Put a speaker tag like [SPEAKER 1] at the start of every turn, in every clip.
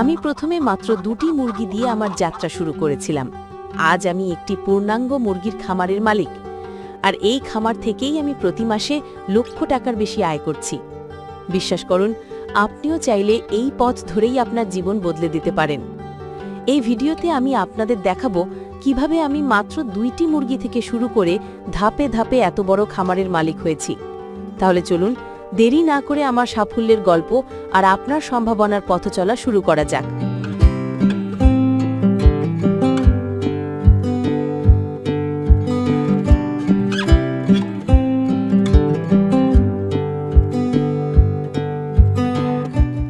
[SPEAKER 1] আমি প্রথমে মাত্র দুটি মুরগি দিয়ে আমার যাত্রা শুরু করেছিলাম। আজ আমি একটি পূর্ণাঙ্গ মুরগির খামারের মালিক। আর এই খামার থেকেই আমি প্রতি মাসে লক্ষ টাকার বেশি আয় করছি। বিশ্বাস করুন, আপনিও চাইলে এই পথ ধরেই আপনার জীবন বদলে দিতে পারেন। এই ভিডিওতে আমি আপনাদের দেখাবো কীভাবে আমি মাত্র দুইটি মুরগি থেকে শুরু করে ধাপে ধাপে এত বড় খামারের মালিক হয়েছি। তাহলে চলুন দেরি না করে আমার সাফল্যের গল্প আর আপনার সম্ভাবনার পথ চলা শুরু করা যাক।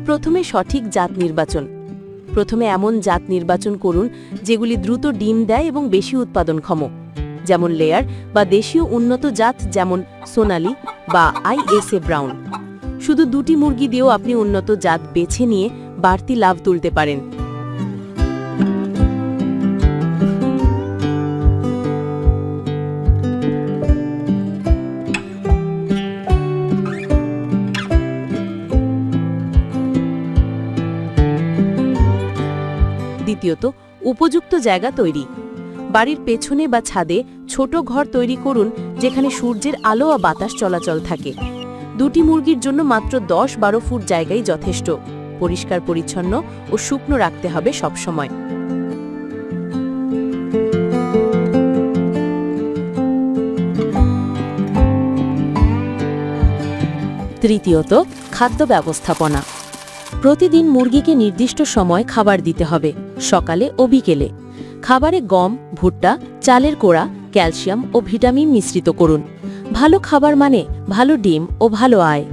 [SPEAKER 1] প্রথমে সঠিক জাত নির্বাচন। প্রথমে এমন জাত নির্বাচন করুন যেগুলি দ্রুত ডিম দেয় এবং বেশি উৎপাদনক্ষম। যেমন লেয়ার বা দেশীয় উন্নত জাত যেমন সোনালি বা আইএসএ ব্রাউন। শুধু দুটি মুরগি দিয়েও আপনি উন্নত জাত বেছে নিয়ে বাড়তি লাভ তুলতে পারেন। দ্বিতীয়ত, উপযুক্ত জায়গা তৈরি। বাড়ির পেছনে বা ছাদে ছোট ঘর তৈরি করুন, যেখানে সূর্যের আলো ও বাতাস চলাচল থাকে। দুটি মুরগির জন্য মাত্র দশ বারো ফুট জায়গাই যথেষ্ট। পরিষ্কার, পরিচ্ছন্ন ও শুকনো রাখতে হবে সবসময়। তৃতীয়ত, খাদ্য ব্যবস্থাপনা। প্রতিদিন মুরগিকে নির্দিষ্ট সময় খাবার দিতে হবে, সকালে ও বিকেলে। খাবারে গম, ভুট্টা, চালের কোড়া, ক্যালসিয়াম ও ভিটামিন মিশ্রিত করুন। ভালো খাবার মানে ভালো ডিম ও ভালো আয়।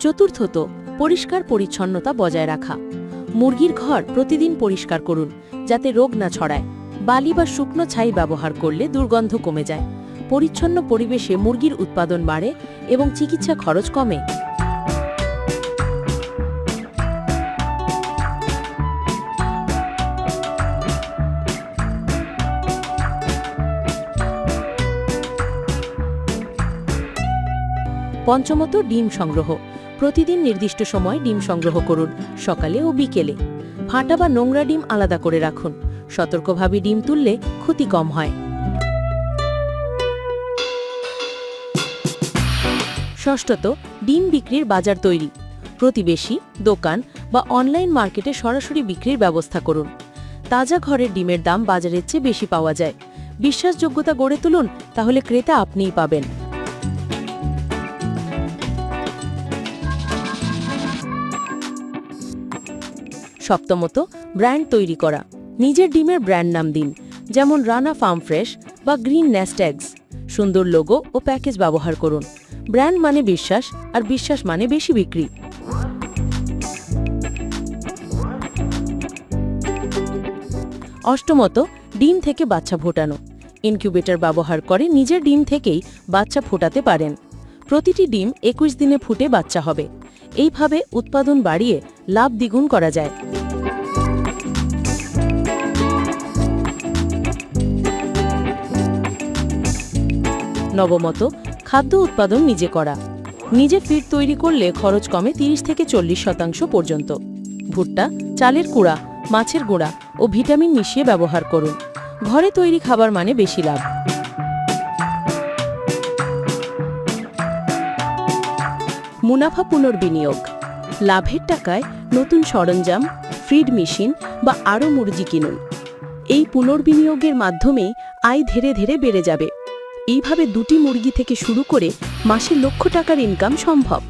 [SPEAKER 1] চতুর্থত পরিষ্কার পরিচ্ছন্নতা বজায় রাখা। মুরগির ঘর প্রতিদিন পরিষ্কার করুন, যাতে রোগ না ছড়ায়। বালি বা শুকনো ছাই ব্যবহার করলে দুর্গন্ধ কমে যায়। পরিচ্ছন্ন পরিবেশে মুরগির উৎপাদন বাড়ে এবং চিকিৎসা খরচ কমে। পঞ্চমত ডিম সংগ্রহ। প্রতিদিন নির্দিষ্ট সময় ডিম সংগ্রহ করুন, সকালে ও বিকেলে। ফাটা বা নোংরা ডিম আলাদা করে রাখুন। সতর্কভাবে ডিম তুললে ক্ষতি কম হয়। ষষ্ঠত, ডিম বিক্রির বাজার তৈরি। প্রতিবেশী, দোকান বা অনলাইন মার্কেটে সরাসরি বিক্রির ব্যবস্থা করুন। তাজা ঘরের ডিমের দাম বাজারের চেয়ে বেশি পাওয়া যায়। বিশ্বাসযোগ্যতা গড়ে তুলুন, তাহলে ক্রেতা আপনিই পাবেন। সপ্তমত ব্র্যান্ড তৈরি করা। নিজের ডিমের ব্র্যান্ড নাম দিন, যেমন রানা ফার্ম ফ্রেশ বা গ্রিন নেস্ট্যাগস সুন্দর লোগো ও প্যাকেজ ব্যবহার করুন। ব্র্যান্ড মানে বিশ্বাস, আর বিশ্বাস মানে বেশি বিক্রি। অষ্টমত, ডিম থেকে বাচ্চা ফোটানো। ইনকিউবেটর ব্যবহার করে নিজের ডিম থেকেই বাচ্চা ফোটাতে পারেন। প্রতিটি ডিম একুশ দিনে ফুটে বাচ্চা হবে। এইভাবে উৎপাদন বাড়িয়ে লাভ দ্বিগুণ করা যায়। নবমত, খাদ্য উৎপাদন নিজে করা। নিজে ফিড তৈরি করলে খরচ কমে তিরিশ থেকে চল্লিশ শতাংশ পর্যন্ত। ভুট্টা, চালের কুড়া মাছের গুঁড়া ও ভিটামিন মিশিয়ে ব্যবহার করুন। ঘরে তৈরি খাবার মানে বেশি লাভ। মুনাফা পুনর্বিনিয়োগ। লাভের টাকায় নতুন সরঞ্জাম, ফিড মেশিন বা আরও মুরগি কিনুন। এই পুনর্বিনিয়োগের মাধ্যমে আয় ধীরে ধীরে বেড়ে যাবে। এইভাবে দুটি মুরগি থেকে শুরু করে মাসে লক্ষ টাকার ইনকাম সম্ভব।